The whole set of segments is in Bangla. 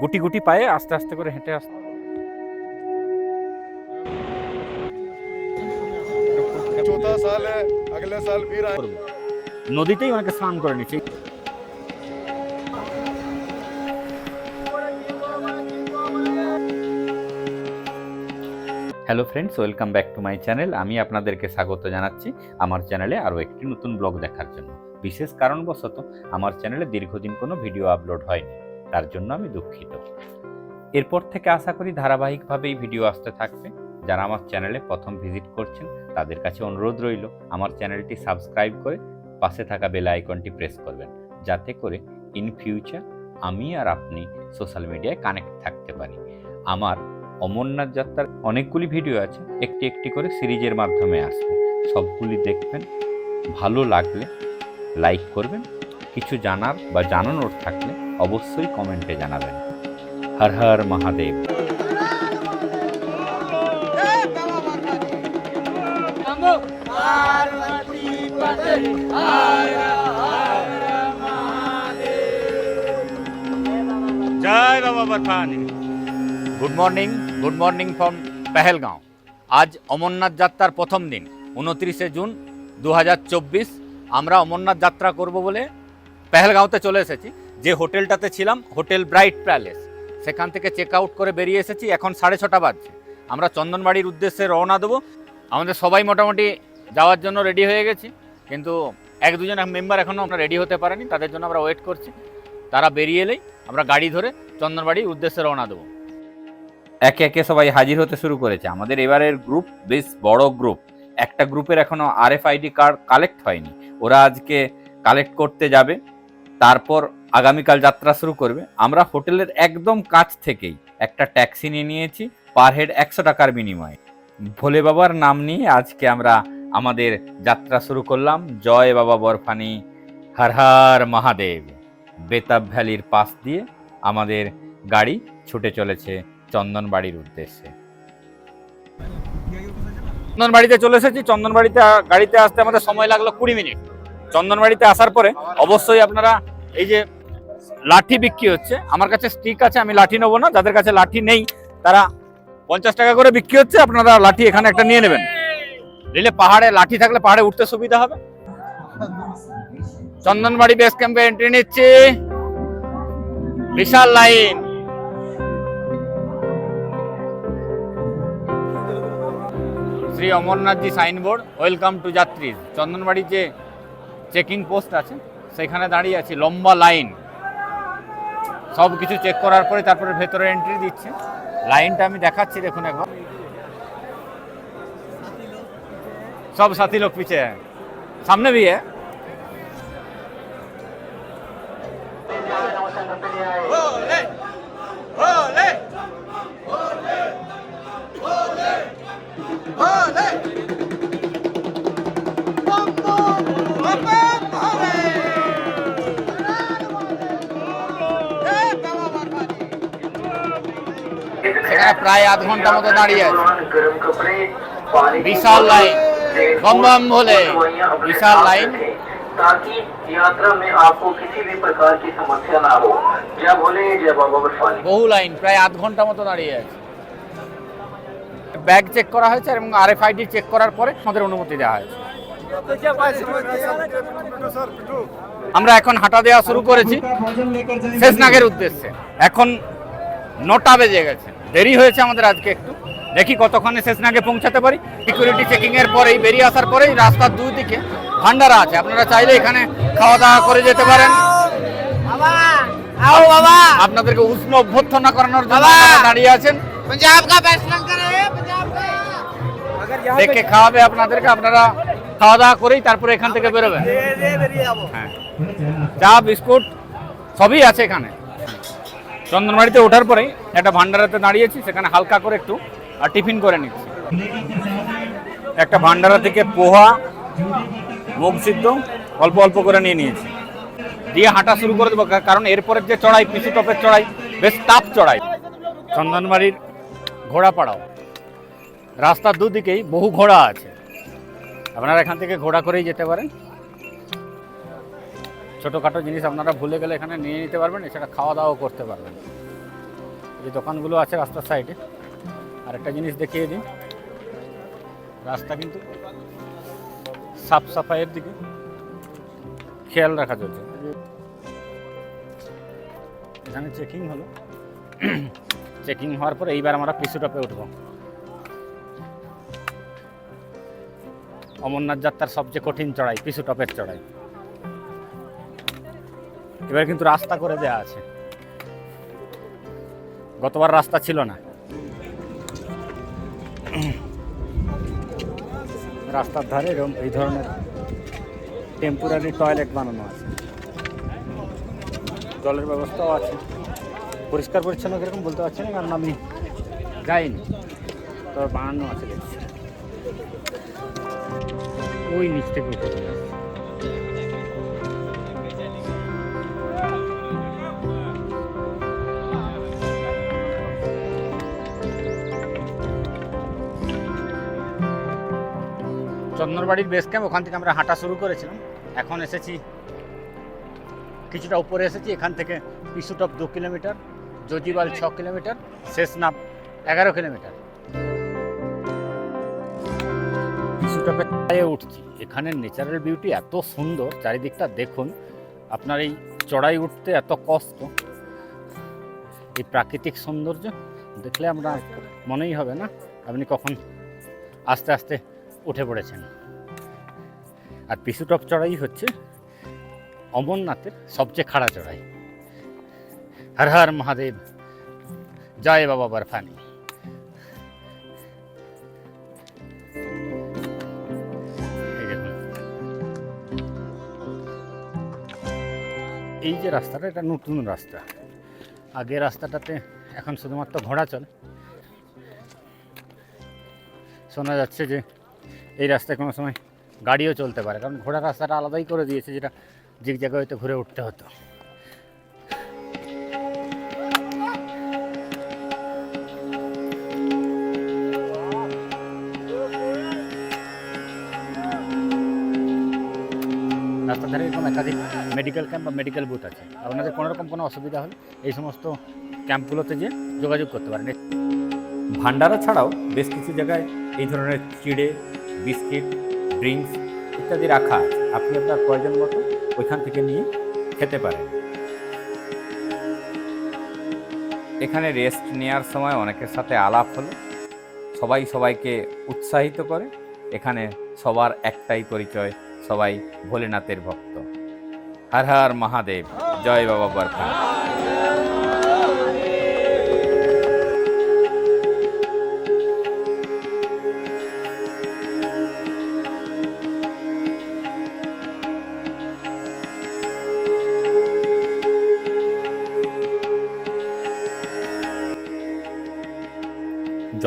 গুটি গুটি পায়ে আস্তে আস্তে করে হেঁটে আস নদীতেই অনেকে স্নান করে নিচ্ছে hello friends welcome back to my channel আমি আপনাদেরকে স্বাগত জানাচ্ছি আমার চ্যানেলে আরও একটি নতুন ব্লগ দেখার জন্য। বিশেষ কারণবশত আমার চ্যানেলে দীর্ঘদিন কোনো ভিডিও আপলোড হয়নি। তার জন্য আমি দুঃখিত। এরপর থেকে আশা করি ধারাবাহিকভাবেই ভিডিও আসতে থাকবে। যারা আমার চ্যানেলে প্রথম ভিজিট করছেন, তাদের কাছে অনুরোধ রইল, আমার চ্যানেলটি সাবস্ক্রাইব করে পাশে থাকা বেল আইকনটি প্রেস করবেন, যাতে করে ইন ফিউচার আমি আর আপনি সোশ্যাল মিডিয়ায় কানেক্ট থাকতে পারি। আমার অমরনাথ যাত্রার অনেকগুলি ভিডিও আছে, একটি একটি করে সিরিজের মাধ্যমে আসবে। সবগুলি দেখবেন, ভালো লাগলে লাইক করবেন। কিছু জানার বা জানানোর থাকলে অবশ্যই কমেন্টে জানাবেন। হর হর মহাদেব। জয় Baba Barfani. Good morning good morning from Pahalgam আজ অমরনাথ যাত্রার প্রথম দিন উনত্রিশে জুন দু হাজার চব্বিশ। আমরা অমরনাথ যাত্রা করব বলে পেহেলগাঁওতে চলে এসেছি। যে হোটেলটাতে ছিলাম, হোটেল ব্রাইট প্যালেস। সেখান থেকে চেক আউট করে বেরিয়ে এসেছি, এখন সাড়ে ছটা বাজছে। আমরা চন্দনবাড়ির উদ্দেশ্যে রওনা দেবো। আমাদের সবাই মোটামুটি যাওয়ার জন্য রেডি হয়ে গেছি, কিন্তু এক দুজন এক মেম্বার এখনও আমরা রেডি হতে পারেনি, তাদের জন্য আমরা ওয়েট করছি। তারা বেরিয়ে এলেই আমরা গাড়ি ধরে চন্দনবাড়ির উদ্দেশ্যে রওনা দেবো। একে একে সবাই হাজির হতে শুরু করেছে। আমাদের এবারের গ্রুপ বেশ বড় গ্রুপ একটা গ্রুপের এখনও আরএফআইডি কার্ড কালেক্ট হয়নি। ওরা আজকে কালেক্ট করতে যাবে। তারপর আগামীকাল যাত্রা শুরু করবে। আমরা হোটেলের একদম কাছ থেকেই একটা ট্যাক্সি নিয়ে নিয়েছি, পার হেড একশো টাকার বিনিময়ে। ভোলে বাবার নাম নিয়ে আজকে আমরা আমাদের যাত্রা শুরু করলাম। জয় বাবা বরফানি, হর হর মহাদেব। বেতাব ভ্যালির পাশ দিয়ে আমাদের গাড়ি ছুটে চলেছে চন্দনবাড়ির উদ্দেশ্যে। চন্দনবাড়িতে চলে এসেছি, চন্দনবাড়িতে গাড়িতে আসতে আমাদের সময় লাগল কুড়ি মিনিট। চন্দনবাড়িতে আসার পরে অবশ্যই আপনারা এই যে লাঠি বিক্রি হচ্ছে, আমার কাছে স্টিক আছে, আমি লাঠি নেব না, যাদের কাছে লাঠি নেই, তারা পঞ্চাশ টাকা করে বিক্রি হচ্ছে, আপনারা লাঠি এখানে একটা নিয়ে নেবেন। নিলে পাহাড়ে, লাঠি থাকলে পাহাড়ে উঠতে সুবিধা হবে। চন্দনবাড়ি বেস ক্যাম্পে এন্ট্রি নিচ্ছি। বিশাল line. Shri Amarnathji signboard welcome to যাত্রী। চন্দনবাড়ি যে চেকিং পোস্ট আছে, সেখানে দাঁড়িয়ে আছি, লম্বা লাইন। সব কিছু চেক করার পরে তারপরে ভেতরে এন্ট্রি দিচ্ছে। লাইনটা আমি দেখাচ্ছি, দেখুন একবার। সব সাথী লোক পিছিয়ে সামনে বিয়ে? সেখানে প্রায় আধ ঘন্টা মতো দাঁড়িয়ে আছে विशाल लाइन बम बम भोले। विशाल लाइन। ताकि यात्रा में आपको किसी भी प्रकार की समस्या ना हो जय भोले जय बाबा बर्फानी বহু লাইন প্রায় আধ ঘন্টা মতো দাঁড়িয়ে আছে ব্যাগ চেক করা হয়েছে এবং আরএফআইডি চেক করার পরে আমাদের অনুমতি দেওয়া হয়েছে আমরা এখন হাঁটা দেওয়া শুরু করেছি শেষনাগের উদ্দেশ্যে এখন নটা বেজে গেছে দেরি হয়েছে আমাদের আজকে একটু দেখি কতক্ষণে শেষ নাগে পৌঁছাতে পারি সিকিউরিটি চেকিংয়ের পরেই বেরিয়ে আসার পরেই রাস্তার দুদিকে ভান্ডারা আছে আপনারা চাইলে এখানে খাওয়া দাওয়া করে যেতে পারেন আপনাদেরকে উষ্ণ অভ্যর্থনা করানোর জন্য দাঁড়িয়ে আছেন দেখে খাওয়াবে আপনাদেরকে আপনারা খাওয়া দাওয়া করেই তারপরে এখান থেকে বেরোবেন হ্যাঁ চা বিস্কুট সবই আছে এখানে চন্দনবাড়িতে ওঠার পরেই একটা ভান্ডারাতে দাঁড়িয়েছি, সেখানে হালকা করে একটু আর টিফিন করে নিচ্ছি। একটা ভান্ডারা থেকে পোহা, মুগ সিদ্ধ, অল্প অল্প করে নিয়ে নিয়েছি। দিয়ে হাঁটা শুরু করে দেবো কারণ এরপরের যে চড়াই, পিসি টপের চড়াই, বেশ টাফ চড়াই। চন্দনবাড়ির ঘোড়াপাড়াও। রাস্তার দুদিকেই বহু ঘোড়া আছে। আপনারা এখান থেকে ঘোড়া করেই যেতে পারেন। ছোটোখাটো জিনিস আপনারা ভুলে গেলে এখানে নিয়ে নিতে পারবেন, এছাড়া খাওয়া দাওয়াও করতে পারবেন। এই যে দোকানগুলো আছে রাস্তার সাইডে। আর একটা জিনিস দেখিয়ে দিন রাস্তা কিন্তু সাফ সাফাইয়ের দিকে। খেয়াল রাখা চলছে এখানে চেকিং হলো। চেকিং হওয়ার পরে এইবার আমরা পিছু টপে উঠবো। অমরনাথ যাত্রার সবচেয়ে কঠিন চড়াই পিছু টপের চড়াই। এবার কিন্তু রাস্তা করে দেয়া আছে। গতবার রাস্তা ছিল না। রাস্তার ধারে এরকম এই ধরনের টেম্পোরারি টয়লেট বানানো আছে। জলের ব্যবস্থাও আছে। পরিষ্কার পরিচ্ছন্ন কীরকম বলতে পারছি না, কারণ আমি যাইনি। তবে বানানো আছে দেখছি। ওই নিচ থেকে উঠে আসছে। বেস ক্যাম্প ওখান থেকে আমরা হাঁটা শুরু করেছিলাম। এখন এসেছি, কিছুটা উপরে এসেছি, এখান থেকে পিসুটপ দু কিলোমিটার জজিবাল ছ কিলোমিটার শেষনাপ এগারো কিলোমিটার। পিসুটপে উঠছি। এখানের ন্যাচারাল বিউটি এত সুন্দর, চারিদিকটা দেখুন, আপনার এই চড়াই উঠতে এত কষ্ট। এই প্রাকৃতিক সৌন্দর্য দেখলে আমরা মনেই হবে না, আপনি কখন আস্তে আস্তে উঠে পড়েছেন। আর পিসুটপ চড়াই হচ্ছে অমরনাথের সবচেয়ে খাড়া চড়াই। হর হর মহাদেব, জয় বাবা বরফানি। এই যে রাস্তাটা, এটা নতুন রাস্তা। আগে রাস্তাটাতে এখন শুধুমাত্র ঘোড়া চলে। শোনা যাচ্ছে যে এই রাস্তায় কোনো সময় গাড়িও চলতে পারে। কারণ ঘোড়ার রাস্তাটা আলাদাই করে দিয়েছে, যেটা যে জায়গায় হয়তো ঘুরে উঠতে হতো। রাস্তার ধারে এরকম একাধিক মেডিকেল ক্যাম্প বা মেডিকেল বুথ আছে। আপনাদের কোনো রকম কোনো অসুবিধা হলে এই সমস্ত ক্যাম্পগুলোতে যে যোগাযোগ করতে পারেন। ভান্ডারা ছাড়াও বেশ কিছু জায়গায় এই ধরনের চিড়ে, বিস্কিট ড্রিঙ্কস ইত্যাদি রাখা আপনি আপনার প্রয়োজন মতো ওইখান থেকে নিয়ে খেতে পারেন। এখানে রেস্ট নেওয়ার সময় অনেকের সাথে আলাপ হলো। সবাই সবাইকে উৎসাহিত করে। এখানে সবার একটাই পরিচয়, সবাই ভোলেনাথের ভক্ত। হর হর মহাদেব, জয় বাবা বরফা।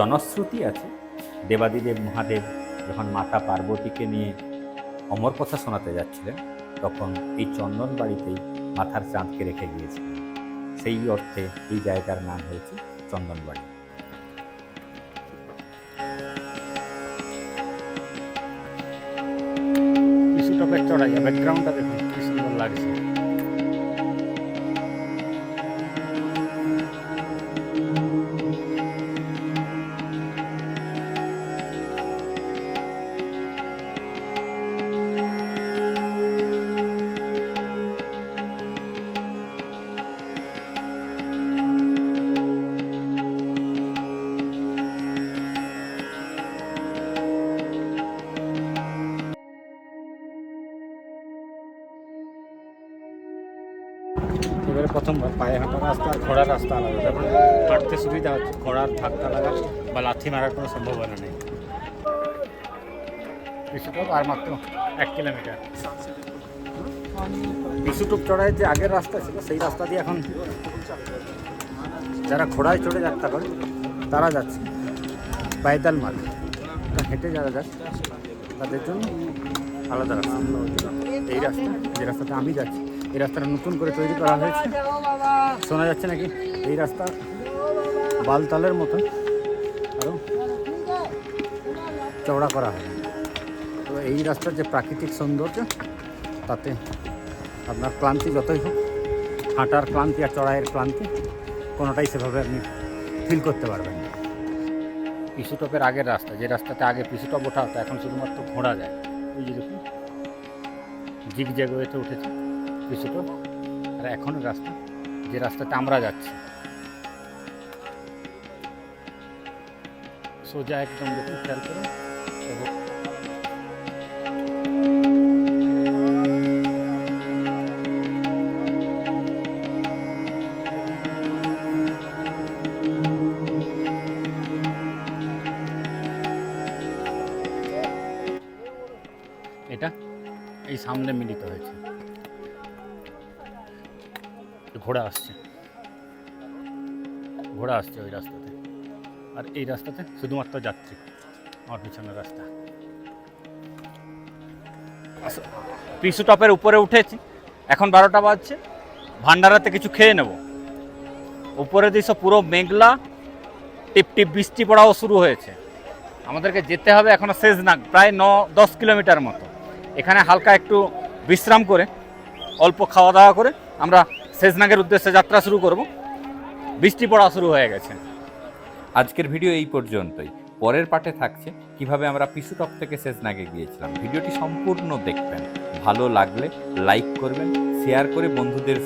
জনশ্রুতি আছে। দেবাদিদেব মহাদেব যখন মাতা পার্বতীকে নিয়ে অমর কথা শোনাতে যাচ্ছিলেন, তখন এই চন্দন বাড়িতেই মাথার চাঁদকে রেখে গিয়েছিলেন। সেই অর্থে এই জায়গার নাম হয়েছে চন্দনবাড়ি টপের চড়াই ব্যাকগ্রাউন্ডটা দেখুন, কি সুন্দর লাগছে। প্রথমবার পায়ে হাঁটা রাস্তা আর ঘোড়ার রাস্তা আলাদা। তারপরে হাঁটতে সুবিধা হচ্ছে। ঘোড়ার ধাক্কা লাগা বা লাথি মারার কোনো সম্ভাবনা নেই। বিশুটুপ আর মাত্র এক কিলোমিটার। বিশুটুপ চড়াইয়ের যে আগের রাস্তা ছিল সেই রাস্তা দিয়ে এখন যারা ঘোড়ায় চড়ে যাত্রা করে তারা যাচ্ছে। পায়দাল মার্গ হেঁটে যারা যাচ্ছে তাদের জন্য আলাদা রাস্তা। এই রাস্তা যে রাস্তাতে আমি যাচ্ছি এই রাস্তাটা নতুন করে তৈরি করা হয়েছে। শোনা যাচ্ছে নাকি এই রাস্তা বালতালের মতো আরও চওড়া করা হবে। তো এই রাস্তার যে প্রাকৃতিক সৌন্দর্য, তাতে আপনার ক্লান্তি যতই হোক, হাঁটার ক্লান্তি আর চড়াইয়ের ক্লান্তি কোনোটাই সেভাবে আপনি ফিল করতে পারবেন না। পিসুটপের আগের রাস্তা, যে রাস্তাতে আগে পিসুটপ ওঠা হতো, এখন শুধুমাত্র ঘোড়া যায়। ওই যে দেখুন জিগ ওয়েতে উঠেছে। পিসুটপ আর এখনের রাস্তা, যে রাস্তাতে আমরা যাচ্ছি। সোজা একদম দেখুন, খেয়াল করুন। এবং এটা এই সামনে মিলিত হয়েছে। ঘোড়া আসছে। ঘোড়া আসছে ওই রাস্তাতে। আর এই রাস্তাতে শুধুমাত্র যাত্রী। আমার পিছনের রাস্তা। পিসু টপের উপরে উঠেছি। এখন বারোটা বাজছে। ভান্ডারাতে কিছু খেয়ে নেব। উপরে দিশে পুরো মেঘলা, টিপ টিপ বৃষ্টি পড়াও শুরু হয়েছে। আমাদেরকে যেতে হবে এখনও শেষ না, প্রায় ন, দশ কিলোমিটার মতো। এখানে হালকা একটু বিশ্রাম করে, অল্প খাওয়া দাওয়া করে আমরা শেষনাগের উদ্দেশ্যে যাত্রা শুরু করব। বৃষ্টি পড়া শুরু হয়ে গেছে। আজকের ভিডিও এই পর্যন্তই। পরের পার্টে থাকছে কীভাবে আমরা পিসুটপ থেকে শেষনাগে গিয়েছিলাম। ভিডিওটি সম্পূর্ণ দেখবেন। ভালো লাগলে লাইক করবেন, শেয়ার করে বন্ধুদের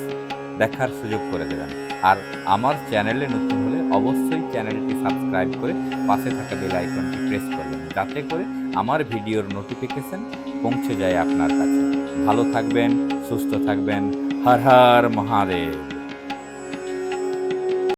দেখার সুযোগ করে দেবেন। আর আমার চ্যানেলে নতুন হলে অবশ্যই চ্যানেলটি সাবস্ক্রাইব করে পাশে থাকা বেল আইকনটি প্রেস করবেন। যাতে করে আমার ভিডিওর নোটিফিকেশন পৌঁছে যায় আপনার কাছে। ভালো থাকবেন, সুস্থ থাকবেন। হর হর মহাদেব